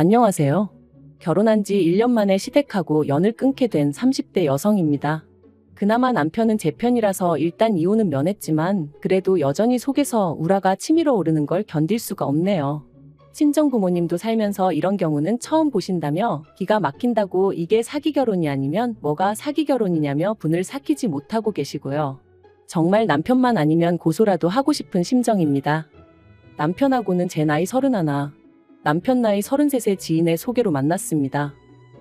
안녕하세요. 결혼한 지 1년 만에 시댁하고 연을 끊게 된 30대 여성입니다. 그나마 남편은 제 편이라서 일단 이혼은 면했지만 그래도 여전히 속에서 우라가 치밀어 오르는 걸 견딜 수가 없네요. 친정 부모님도 살면서 이런 경우는 처음 보신다며 기가 막힌다고 이게 사기 결혼이 아니면 뭐가 사기 결혼이냐며 분을 삭히지 못하고 계시고요. 정말 남편만 아니면 고소라도 하고 싶은 심정입니다. 남편하고는 제 나이 31, 남편 나이 33세 지인의 소개로 만났습니다.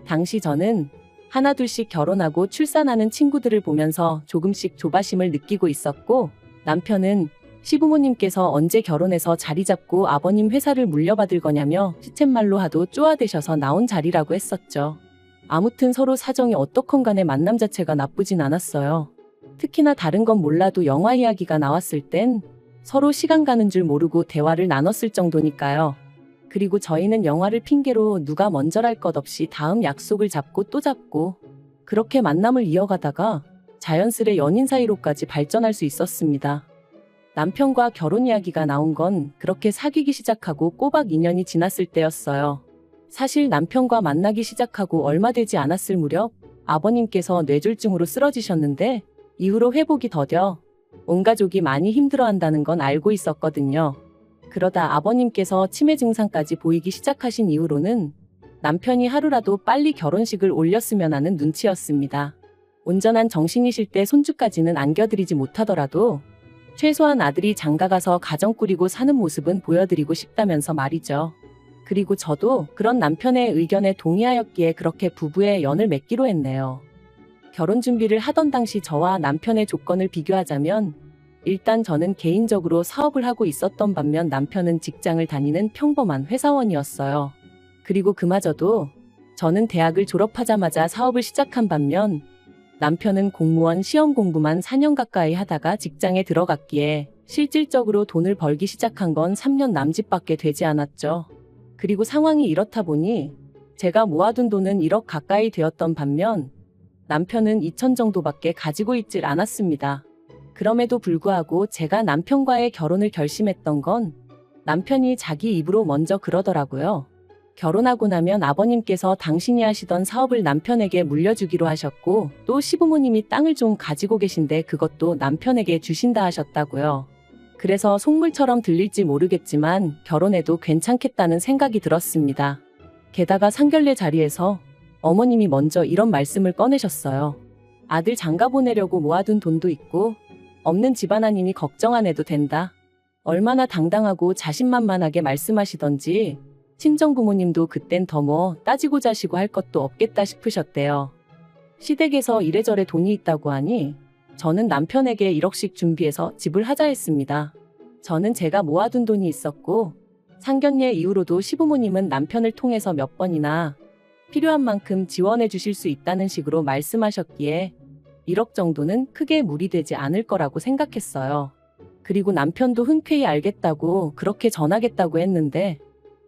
당시 저는 하나둘씩 결혼하고 출산하는 친구들을 보면서 조금씩 조바심을 느끼고 있었고 남편은 시부모님께서 언제 결혼해서 자리 잡고 아버님 회사를 물려받을 거냐며 시쳇말로 하도 쪼아대셔서 나온 자리라고 했었죠. 아무튼 서로 사정이 어떻건 간에 만남 자체가 나쁘진 않았어요. 특히나 다른 건 몰라도 영화 이야기가 나왔을 땐 서로 시간 가는 줄 모르고 대화를 나눴을 정도니까요. 그리고 저희는 영화를 핑계로 누가 먼저랄 것 없이 다음 약속을 잡고 또 잡고 그렇게 만남을 이어가다가 자연스레 연인 사이로까지 발전할 수 있었습니다. 남편과 결혼 이야기가 나온 건 그렇게 사귀기 시작하고 꼬박 2년이 지났을 때였어요. 사실 남편과 만나기 시작하고 얼마 되지 않았을 무렵 아버님께서 뇌졸중으로 쓰러지셨는데 이후로 회복이 더뎌 온 가족이 많이 힘들어한다는 건 알고 있었거든요. 그러다 아버님께서 치매 증상까지 보이기 시작하신 이후로는 남편이 하루라도 빨리 결혼식을 올렸으면 하는 눈치였습니다. 온전한 정신이실 때 손주까지는 안겨드리지 못하더라도 최소한 아들이 장가가서 가정 꾸리고 사는 모습은 보여드리고 싶다면서 말이죠. 그리고 저도 그런 남편의 의견에 동의하였기에 그렇게 부부의 연을 맺기로 했네요. 결혼 준비를 하던 당시 저와 남편의 조건을 비교하자면 일단 저는 개인적으로 사업을 하고 있었던 반면 남편은 직장을 다니는 평범한 회사원이었어요. 그리고 그마저도 저는 대학을 졸업하자마자 사업을 시작한 반면 남편은 공무원 시험 공부만 4년 가까이 하다가 직장에 들어갔기에 실질적으로 돈을 벌기 시작한 건 3년 남짓밖에 되지 않았죠. 그리고 상황이 이렇다 보니 제가 모아둔 돈은 1억 가까이 되었던 반면 남편은 2천 정도밖에 가지고 있질 않았습니다. 그럼에도 불구하고 제가 남편과의 결혼을 결심했던 건 남편이 자기 입으로 먼저 그러더라고요. 결혼하고 나면 아버님께서 당신이 하시던 사업을 남편에게 물려주기로 하셨고 또 시부모님이 땅을 좀 가지고 계신데 그것도 남편에게 주신다 하셨다고요. 그래서 속물처럼 들릴지 모르겠지만 결혼해도 괜찮겠다는 생각이 들었습니다. 게다가 상견례 자리에서 어머님이 먼저 이런 말씀을 꺼내셨어요. 아들 장가 보내려고 모아둔 돈도 있고 없는 집안아니니 걱정 안 해도 된다. 얼마나 당당하고 자신만만하게 말씀하시던지 친정 부모님도 그땐 더 뭐 따지고 자시고 할 것도 없겠다 싶으셨대요. 시댁에서 이래저래 돈이 있다고 하니 저는 남편에게 1억씩 준비해서 집을 하자 했습니다. 저는 제가 모아둔 돈이 있었고 상견례 이후로도 시부모님은 남편을 통해서 몇 번이나 필요한 만큼 지원해 주실 수 있다는 식으로 말씀하셨기에 1억 정도는 크게 무리되지 않을 거라고 생각했어요. 그리고 남편도 흔쾌히 알겠다고 그렇게 전하겠다고 했는데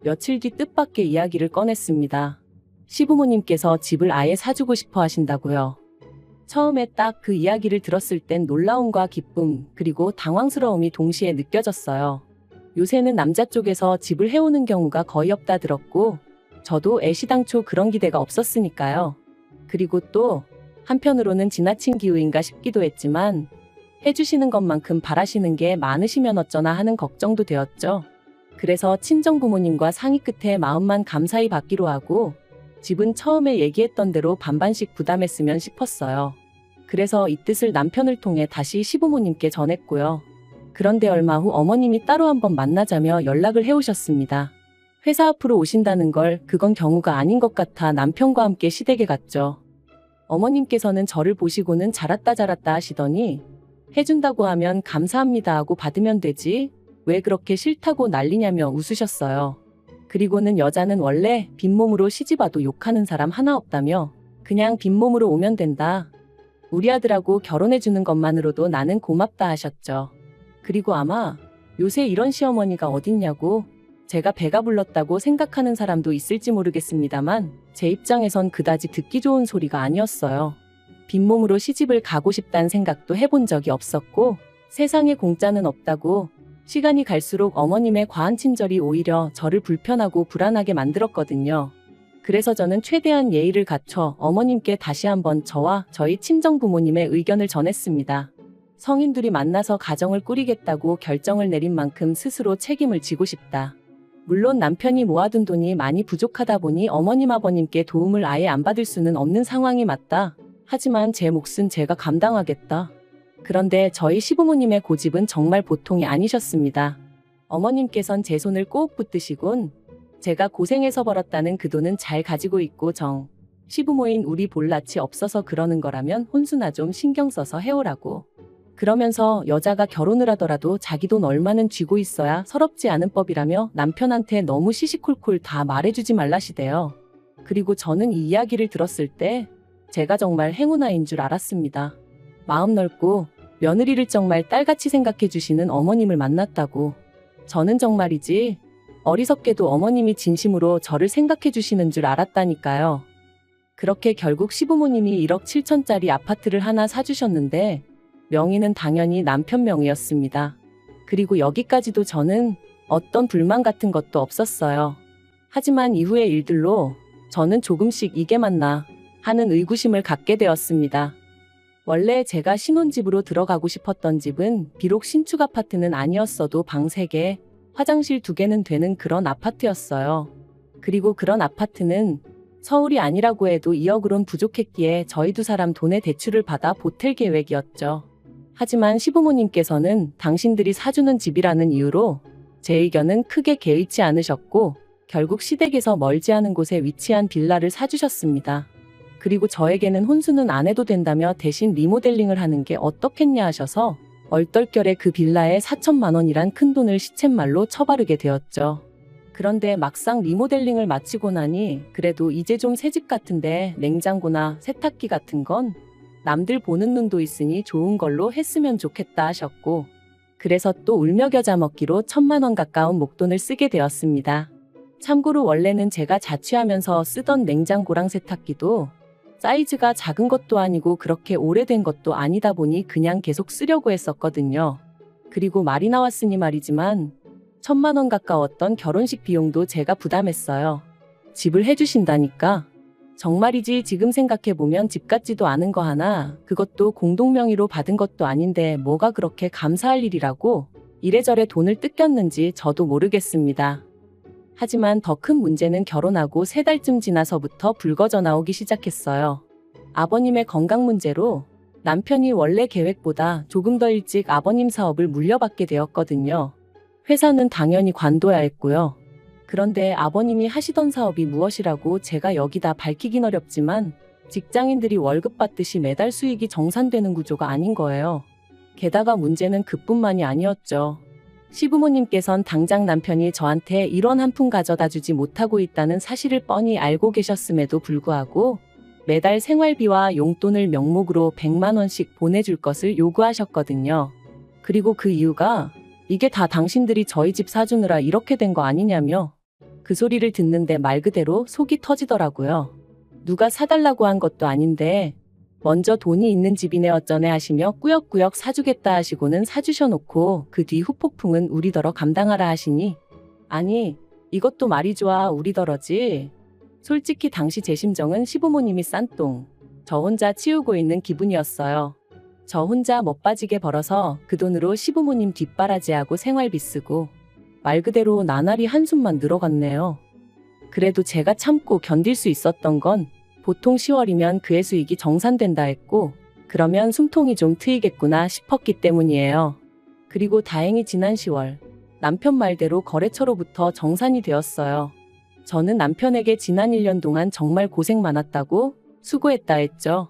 며칠 뒤 뜻밖의 이야기를 꺼냈습니다. 시부모님께서 집을 아예 사주고 싶어 하신다고요. 처음에 딱 그 이야기를 들었을 땐 놀라움과 기쁨, 그리고 당황스러움이 동시에 느껴졌어요. 요새는 남자 쪽에서 집을 해오는 경우가 거의 없다 들었고, 저도 애시당초 그런 기대가 없었으니까요. 그리고 또, 한편으로는 지나친 기우인가 싶기도 했지만, 해주시는 것만큼 바라시는 게 많으시면 어쩌나 하는 걱정도 되었죠. 그래서 친정 부모님과 상의 끝에 마음만 감사히 받기로 하고 집은 처음에 얘기했던 대로 반반씩 부담했으면 싶었어요. 그래서 이 뜻을 남편을 통해 다시 시부모님께 전했고요. 그런데 얼마 후 어머님이 따로 한번 만나자며 연락을 해오셨습니다. 회사 앞으로 오신다는 걸 그건 경우가 아닌 것 같아 남편과 함께 시댁에 갔죠. 어머님께서는 저를 보시고는 잘았다 잘았다 하시더니 해준다고 하면 감사합니다 하고 받으면 되지 왜 그렇게 싫다고 난리냐며 웃으셨어요. 그리고는 여자는 원래 빈몸으로 시집와도 욕하는 사람 하나 없다며 그냥 빈몸으로 오면 된다. 우리 아들하고 결혼해주는 것만으로도 나는 고맙다 하셨죠. 그리고 아마 요새 이런 시어머니가 어딨냐고 제가 배가 불렀다고 생각하는 사람도 있을지 모르겠습니다만 제 입장에선 그다지 듣기 좋은 소리가 아니었어요. 빈몸으로 시집을 가고 싶다는 생각도 해본 적이 없었고 세상에 공짜는 없다고 시간이 갈수록 어머님의 과한 친절이 오히려 저를 불편하고 불안하게 만들었거든요. 그래서 저는 최대한 예의를 갖춰 어머님께 다시 한번 저와 저희 친정 부모님의 의견을 전했습니다. 성인들이 만나서 가정을 꾸리겠다고 결정을 내린 만큼 스스로 책임을 지고 싶다. 물론 남편이 모아둔 돈이 많이 부족하다 보니 어머님 아버님께 도움을 아예 안 받을 수는 없는 상황이 맞다. 하지만 제 몫은 제가 감당하겠다. 그런데 저희 시부모님의 고집은 정말 보통이 아니셨습니다. 어머님께선 제 손을 꼭 붙드시곤 제가 고생해서 벌었다는 그 돈은 잘 가지고 있고 정. 시부모인 우리 볼낯이 없어서 그러는 거라면 혼수나 좀 신경 써서 해오라고. 그러면서 여자가 결혼을 하더라도 자기 돈 얼마는 쥐고 있어야 서럽지 않은 법이라며 남편한테 너무 시시콜콜 다 말해주지 말라시대요. 그리고 저는 이 이야기를 들었을 때 제가 정말 행운아인 줄 알았습니다. 마음 넓고 며느리를 정말 딸같이 생각해 주시는 어머님을 만났다고. 저는 정말이지 어리석게도 어머님이 진심으로 저를 생각해 주시는 줄 알았다니까요. 그렇게 결국 시부모님이 1억 7천짜리 아파트를 하나 사주셨는데 명의는 당연히 남편 명의였습니다. 그리고 여기까지도 저는 어떤 불만 같은 것도 없었어요. 하지만 이후의 일들로 저는 조금씩 이게 맞나 하는 의구심을 갖게 되었습니다. 원래 제가 신혼집으로 들어가고 싶었던 집은 비록 신축 아파트는 아니었어도 방 3개, 화장실 2개는 되는 그런 아파트였어요. 그리고 그런 아파트는 서울이 아니라고 해도 2억으론 부족했기에 저희 두 사람 돈의 대출을 받아 보탤 계획이었죠. 하지만 시부모님께서는 당신들이 사주는 집이라는 이유로 제 의견은 크게 개의치 않으셨고 결국 시댁에서 멀지 않은 곳에 위치한 빌라를 사주셨습니다. 그리고 저에게는 혼수는 안 해도 된다며 대신 리모델링을 하는 게 어떻겠냐 하셔서 얼떨결에 그 빌라에 4천만 원이란 큰 돈을 시쳇말로 처바르게 되었죠. 그런데 막상 리모델링을 마치고 나니 그래도 이제 좀 새 집 같은데 냉장고나 세탁기 같은 건 남들 보는 눈도 있으니 좋은 걸로 했으면 좋겠다 하셨고 그래서 또 울며 겨자 먹기로 천만 원 가까운 목돈을 쓰게 되었습니다. 참고로 원래는 제가 자취하면서 쓰던 냉장고랑 세탁기도 사이즈가 작은 것도 아니고 그렇게 오래된 것도 아니다 보니 그냥 계속 쓰려고 했었거든요. 그리고 말이 나왔으니 말이지만 천만 원 가까웠던 결혼식 비용도 제가 부담했어요. 집을 해주신다니까. 정말이지 지금 생각해보면 집 같지도 않은 거 하나, 그것도 공동명의로 받은 것도 아닌데 뭐가 그렇게 감사할 일이라고 이래저래 돈을 뜯겼는지 저도 모르겠습니다. 하지만 더 큰 문제는 결혼하고 세 달쯤 지나서부터 불거져 나오기 시작했어요. 아버님의 건강 문제로 남편이 원래 계획보다 조금 더 일찍 아버님 사업을 물려받게 되었거든요. 회사는 당연히 관둬야 했고요. 그런데 아버님이 하시던 사업이 무엇이라고 제가 여기다 밝히긴 어렵지만 직장인들이 월급 받듯이 매달 수익이 정산되는 구조가 아닌 거예요. 게다가 문제는 그뿐만이 아니었죠. 시부모님께선 당장 남편이 저한테 1원 한푼 가져다 주지 못하고 있다는 사실을 뻔히 알고 계셨음에도 불구하고 매달 생활비와 용돈을 명목으로 100만 원씩 보내줄 것을 요구하셨거든요. 그리고 그 이유가 이게 다 당신들이 저희 집 사주느라 이렇게 된 거 아니냐며 그 소리를 듣는데 말 그대로 속이 터지더라고요. 누가 사달라고 한 것도 아닌데 먼저 돈이 있는 집이네 어쩌네 하시며 꾸역꾸역 사주겠다 하시고는 사주셔놓고 그 뒤 후폭풍은 우리더러 감당하라 하시니 아니 이것도 말이 좋아 우리더러지 솔직히 당시 제 심정은 시부모님이 싼똥 저 혼자 치우고 있는 기분이었어요. 저 혼자 못 빠지게 벌어서 그 돈으로 시부모님 뒷바라지하고 생활비 쓰고 말 그대로 나날이 한숨만 늘어갔네요. 그래도 제가 참고 견딜 수 있었던 건 보통 10월이면 그의 수익이 정산된다 했고 그러면 숨통이 좀 트이겠구나 싶었기 때문이에요. 그리고 다행히 지난 10월 남편 말대로 거래처로부터 정산이 되었어요. 저는 남편에게 지난 1년 동안 정말 고생 많았다고 수고했다 했죠.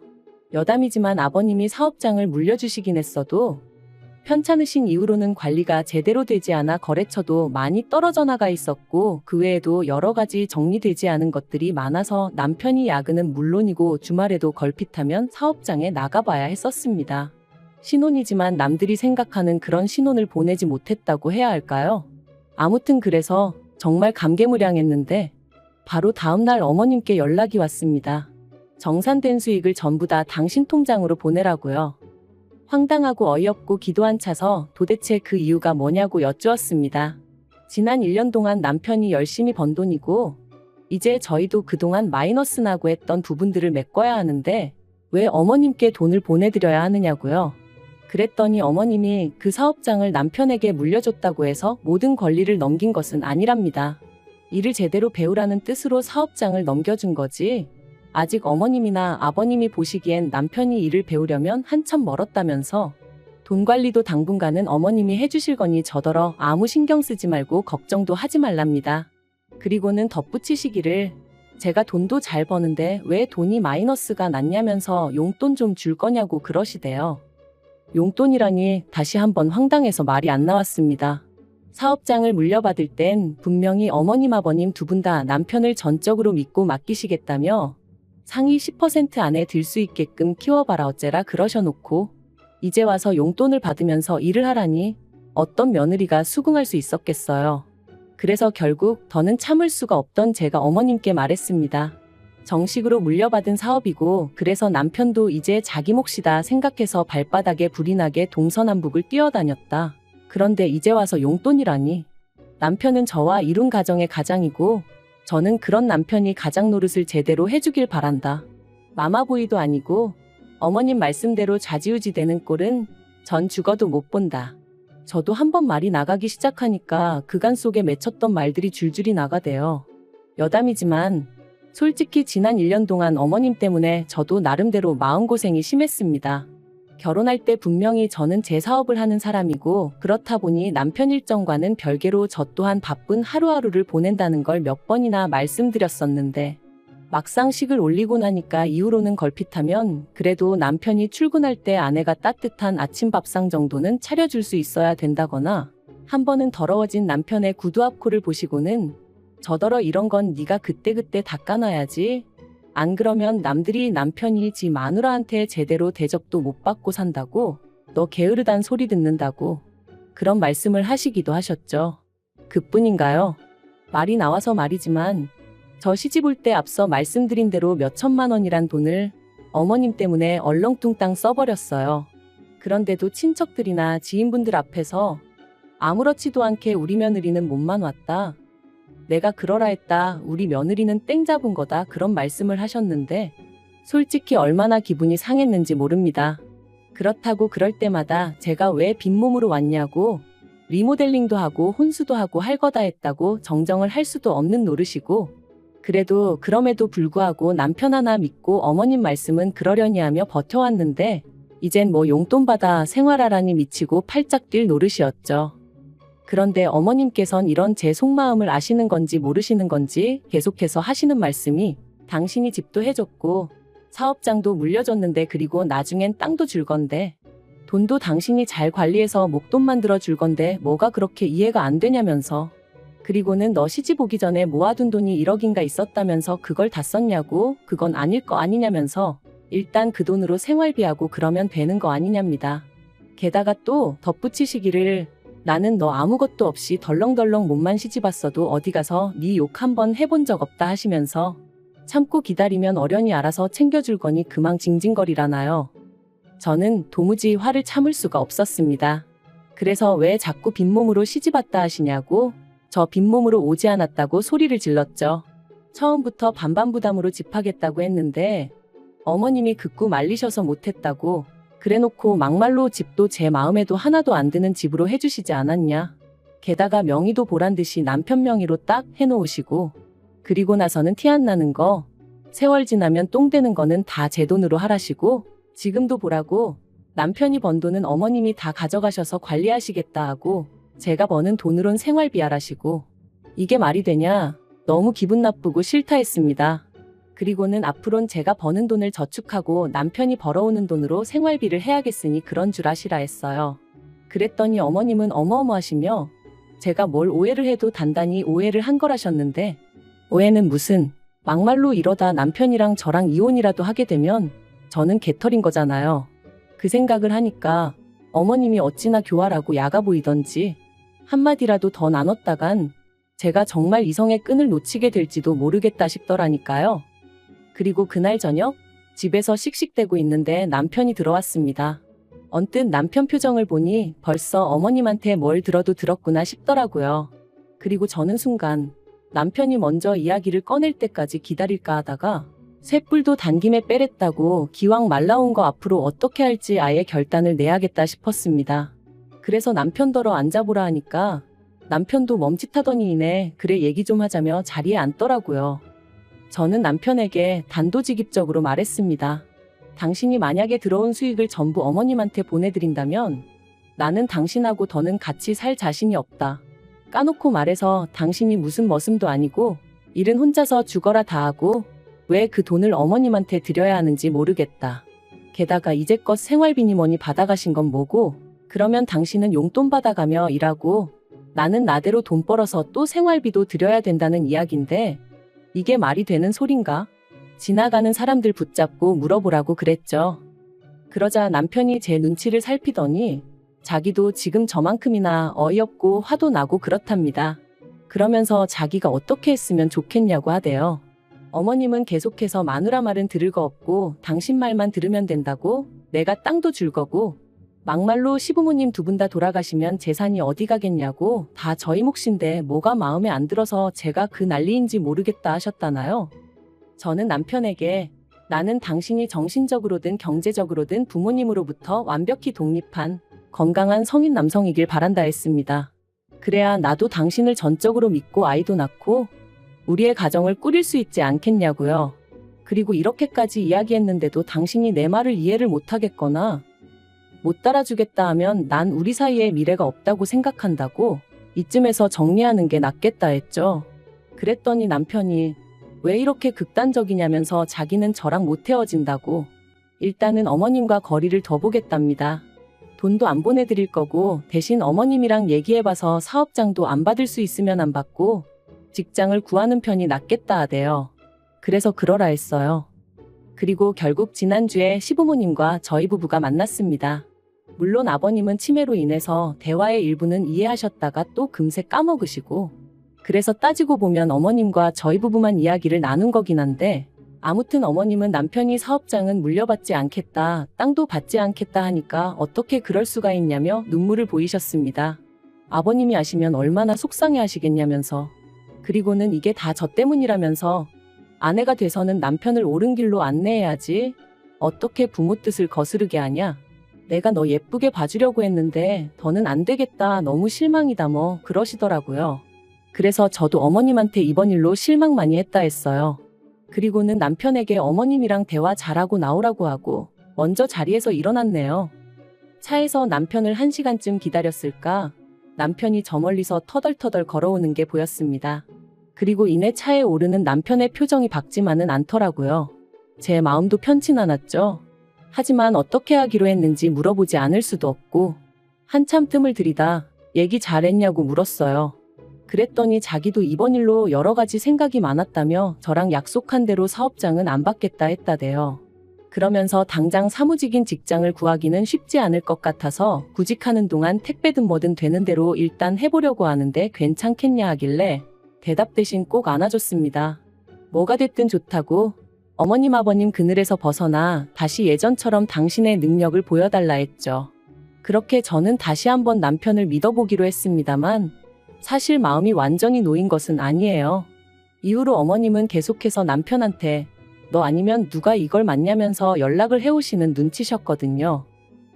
여담이지만 아버님이 사업장을 물려주시긴 했어도 편찮으신 이후로는 관리가 제대로 되지 않아 거래처도 많이 떨어져 나가 있었고 그 외에도 여러 가지 정리되지 않은 것들이 많아서 남편이 야근은 물론이고 주말에도 걸핏하면 사업장에 나가봐야 했었습니다. 신혼이지만 남들이 생각하는 그런 신혼을 보내지 못했다고 해야 할까요? 아무튼 그래서 정말 감개무량했는데 바로 다음날 어머님께 연락이 왔습니다. 정산된 수익을 전부 다 당신 통장으로 보내라고요. 황당하고 어이없고 기도 안 차서 도대체 그 이유가 뭐냐고 여쭈었습니다. 지난 1년 동안 남편이 열심히 번 돈이고 이제 저희도 그동안 마이너스 나고 했던 부분들을 메꿔야 하는데 왜 어머님께 돈을 보내드려야 하느냐고요. 그랬더니 어머님이 그 사업장을 남편에게 물려줬다고 해서 모든 권리를 넘긴 것은 아니랍니다. 일을 제대로 배우라는 뜻으로 사업장을 넘겨준 거지. 아직 어머님이나 아버님이 보시기엔 남편이 일을 배우려면 한참 멀었다면서 돈 관리도 당분간은 어머님이 해주실 거니 저더러 아무 신경 쓰지 말고 걱정도 하지 말랍니다. 그리고는 덧붙이시기를 제가 돈도 잘 버는데 왜 돈이 마이너스가 났냐면서 용돈 좀 줄 거냐고 그러시대요. 용돈이라니 다시 한번 황당해서 말이 안 나왔습니다. 사업장을 물려받을 땐 분명히 어머님 아버님 두 분 다 남편을 전적으로 믿고 맡기시겠다며 상위 10% 안에 들 수 있게끔 키워봐라 어째라 그러셔놓고 이제 와서 용돈을 받으면서 일을 하라니 어떤 며느리가 수긍할 수 있었겠어요. 그래서 결국 더는 참을 수가 없던 제가 어머님께 말했습니다. 정식으로 물려받은 사업이고 그래서 남편도 이제 자기 몫이다 생각해서 발바닥에 불이 나게 동서남북을 뛰어다녔다. 그런데 이제 와서 용돈이라니. 남편은 저와 이룬 가정의 가장이고 저는 그런 남편이 가장 노릇을 제대로 해주길 바란다. 마마보이도 아니고 어머님 말씀대로 좌지우지 되는 꼴은 전 죽어도 못 본다. 저도 한 번 말이 나가기 시작하니까 그간 속에 맺혔던 말들이 줄줄이 나가대요. 여담이지만 솔직히 지난 1년 동안 어머님 때문에 저도 나름대로 마음고생이 심했습니다. 결혼할 때 분명히 저는 제 사업을 하는 사람이고 그렇다 보니 남편 일정과는 별개로 저 또한 바쁜 하루하루를 보낸다는 걸 몇 번이나 말씀드렸었는데 막상 식을 올리고 나니까 이후로는 걸핏하면 그래도 남편이 출근할 때 아내가 따뜻한 아침 밥상 정도는 차려줄 수 있어야 된다거나 한 번은 더러워진 남편의 구두 앞코를 보시고는 저더러 이런 건 네가 그때그때 닦아놔야지 안 그러면 남들이 남편이 지 마누라한테 제대로 대접도 못 받고 산다고 너 게으르단 소리 듣는다고 그런 말씀을 하시기도 하셨죠. 그뿐인가요? 말이 나와서 말이지만 저 시집 올 때 앞서 말씀드린 대로 몇 천만 원이란 돈을 어머님 때문에 얼렁뚱땅 써버렸어요. 그런데도 친척들이나 지인분들 앞에서 아무렇지도 않게 우리 며느리는 몸만 왔다. 내가 그러라 했다. 우리 며느리는 땡 잡은 거다. 그런 말씀을 하셨는데 솔직히 얼마나 기분이 상했는지 모릅니다. 그렇다고 그럴 때마다 제가 왜 빈몸으로 왔냐고 리모델링도 하고 혼수도 하고 할 거다 했다고 정정을 할 수도 없는 노릇이고 그래도 그럼에도 불구하고 남편 하나 믿고 어머님 말씀은 그러려니 하며 버텨왔는데 이젠 뭐 용돈 받아 생활하라니 미치고 팔짝 뛸 노릇이었죠. 그런데 어머님께선 이런 제 속마음을 아시는 건지 모르시는 건지 계속해서 하시는 말씀이 당신이 집도 해줬고 사업장도 물려줬는데 그리고 나중엔 땅도 줄 건데 돈도 당신이 잘 관리해서 목돈 만들어 줄 건데 뭐가 그렇게 이해가 안 되냐면서 그리고는 너 시집 오기 전에 모아둔 돈이 1억인가 있었다면서 그걸 다 썼냐고 그건 아닐 거 아니냐면서 일단 그 돈으로 생활비하고 그러면 되는 거 아니냐입니다. 게다가 또 덧붙이시기를 나는 너 아무것도 없이 덜렁덜렁 몸만 시집 왔어도 어디 가서 네 욕 한번 해본 적 없다 하시면서 참고 기다리면 어련히 알아서 챙겨줄 거니 그만 징징거리라나요. 저는 도무지 화를 참을 수가 없었습니다. 그래서 왜 자꾸 빈몸으로 시집 왔다 하시냐고 저 빈몸으로 오지 않았다고 소리를 질렀죠. 처음부터 반반부담으로 집하겠다고 했는데 어머님이 극구 말리셔서 못했다고 그래놓고 막말로 집도 제 마음에도 하나도 안 드는 집으로 해주시지 않았냐. 게다가 명의도 보란 듯이 남편 명의로 딱 해놓으시고 그리고 나서는 티 안 나는 거 세월 지나면 똥 되는 거는 다 제 돈으로 하라시고 지금도 보라고 남편이 번 돈은 어머님이 다 가져가셔서 관리하시겠다 하고 제가 버는 돈으론 생활비 하라시고 이게 말이 되냐 너무 기분 나쁘고 싫다 했습니다. 그리고는 앞으론 제가 버는 돈을 저축하고 남편이 벌어오는 돈으로 생활비를 해야겠으니 그런 줄 아시라 했어요. 그랬더니 어머님은 어마어마하시며 제가 뭘 오해를 해도 단단히 오해를 한 거라셨는데 오해는 무슨 막말로 이러다 남편이랑 저랑 이혼이라도 하게 되면 저는 개털인 거잖아요. 그 생각을 하니까 어머님이 어찌나 교활하고 야가 보이던지 한마디라도 더 나눴다간 제가 정말 이성의 끈을 놓치게 될지도 모르겠다 싶더라니까요. 그리고 그날 저녁 집에서 씩씩대고 있는데 남편이 들어왔습니다. 언뜻 남편 표정을 보니 벌써 어머님한테 뭘 들어도 들었구나 싶더라고요. 그리고 저는 순간 남편이 먼저 이야기를 꺼낼 때까지 기다릴까 하다가 쇳불도 단김에 빼랬다고 기왕 말라온 거 앞으로 어떻게 할지 아예 결단을 내야겠다 싶었습니다. 그래서 남편더러 앉아보라 하니까 남편도 멈칫하더니 이내 그래 얘기 좀 하자며 자리에 앉더라고요. 저는 남편에게 단도직입적으로 말했습니다. 당신이 만약에 들어온 수익을 전부 어머님한테 보내드린다면 나는 당신하고 더는 같이 살 자신이 없다. 까놓고 말해서 당신이 무슨 머슴도 아니고 일은 혼자서 죽어라 다 하고 왜 그 돈을 어머님한테 드려야 하는지 모르겠다. 게다가 이제껏 생활비니 뭐니 받아가신 건 뭐고 그러면 당신은 용돈 받아가며 일하고 나는 나대로 돈 벌어서 또 생활비도 드려야 된다는 이야기인데 이게 말이 되는 소린가? 지나가는 사람들 붙잡고 물어보라고 그랬죠. 그러자 남편이 제 눈치를 살피더니 자기도 지금 저만큼이나 어이없고 화도 나고 그렇답니다. 그러면서 자기가 어떻게 했으면 좋겠냐고 하대요. 어머님은 계속해서 마누라 말은 들을 거 없고 당신 말만 들으면 된다고 내가 땅도 줄 거고 막말로 시부모님 두 분 다 돌아가시면 재산이 어디 가겠냐고 다 저희 몫인데 뭐가 마음에 안 들어서 제가 그 난리인지 모르겠다 하셨다나요? 저는 남편에게 나는 당신이 정신적으로든 경제적으로든 부모님으로부터 완벽히 독립한 건강한 성인 남성이길 바란다 했습니다. 그래야 나도 당신을 전적으로 믿고 아이도 낳고 우리의 가정을 꾸릴 수 있지 않겠냐고요. 그리고 이렇게까지 이야기했는데도 당신이 내 말을 이해를 못하겠거나 못 따라주겠다 하면 난 우리 사이에 미래가 없다고 생각한다고 이쯤에서 정리하는 게 낫겠다 했죠. 그랬더니 남편이 왜 이렇게 극단적이냐면서 자기는 저랑 못 헤어진다고 일단은 어머님과 거리를 더 보겠답니다. 돈도 안 보내드릴 거고 대신 어머님이랑 얘기해봐서 사업장도 안 받을 수 있으면 안 받고 직장을 구하는 편이 낫겠다 하대요. 그래서 그러라 했어요. 그리고 결국 지난주에 시부모님과 저희 부부가 만났습니다. 물론 아버님은 치매로 인해서 대화의 일부는 이해하셨다가 또 금세 까먹으시고 그래서 따지고 보면 어머님과 저희 부부만 이야기를 나눈 거긴 한데 아무튼 어머님은 남편이 사업장은 물려받지 않겠다, 땅도 받지 않겠다 하니까 어떻게 그럴 수가 있냐며 눈물을 보이셨습니다. 아버님이 아시면 얼마나 속상해 하시겠냐면서. 그리고는 이게 다 저 때문이라면서 아내가 돼서는 남편을 옳은 길로 안내해야지. 어떻게 부모 뜻을 거스르게 하냐? 내가 너 예쁘게 봐주려고 했는데 더는 안 되겠다. 너무 실망이다 뭐 그러시더라고요. 그래서 저도 어머님한테 이번 일로 실망 많이 했다 했어요. 그리고는 남편에게 어머님이랑 대화 잘하고 나오라고 하고 먼저 자리에서 일어났네요. 차에서 남편을 한 시간쯤 기다렸을까? 남편이 저 멀리서 터덜터덜 걸어오는 게 보였습니다. 그리고 이내 차에 오르는 남편의 표정이 밝지만은 않더라고요. 제 마음도 편치 않았죠. 하지만 어떻게 하기로 했는지 물어보지 않을 수도 없고 한참 틈을 들이다 얘기 잘했냐고 물었어요. 그랬더니 자기도 이번 일로 여러 가지 생각이 많았다며 저랑 약속한 대로 사업장은 안 받겠다 했다대요. 그러면서 당장 사무직인 직장을 구하기는 쉽지 않을 것 같아서 구직하는 동안 택배든 뭐든 되는 대로 일단 해보려고 하는데 괜찮겠냐 하길래 대답 대신 꼭 안아줬습니다. 뭐가 됐든 좋다고 어머님 아버님 그늘에서 벗어나 다시 예전처럼 당신의 능력을 보여달라 했죠. 그렇게 저는 다시 한번 남편을 믿어보기로 했습니다만 사실 마음이 완전히 놓인 것은 아니에요. 이후로 어머님은 계속해서 남편한테 너 아니면 누가 이걸 맞냐면서 연락을 해오시는 눈치셨거든요.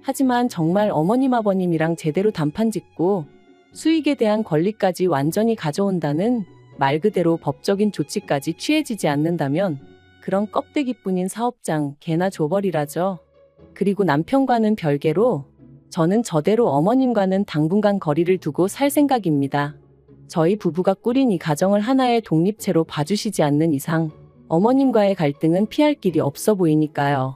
하지만 정말 어머님 아버님이랑 제대로 단판 짓고 수익에 대한 권리까지 완전히 가져온다는 말 그대로 법적인 조치까지 취해지지 않는다면 그런 껍데기뿐인 사업장 개나 줘버리라죠. 그리고 남편과는 별개로 저는 저대로 어머님과는 당분간 거리를 두고 살 생각입니다. 저희 부부가 꾸린 이 가정을 하나의 독립체로 봐주시지 않는 이상 어머님과의 갈등은 피할 길이 없어 보이니까요.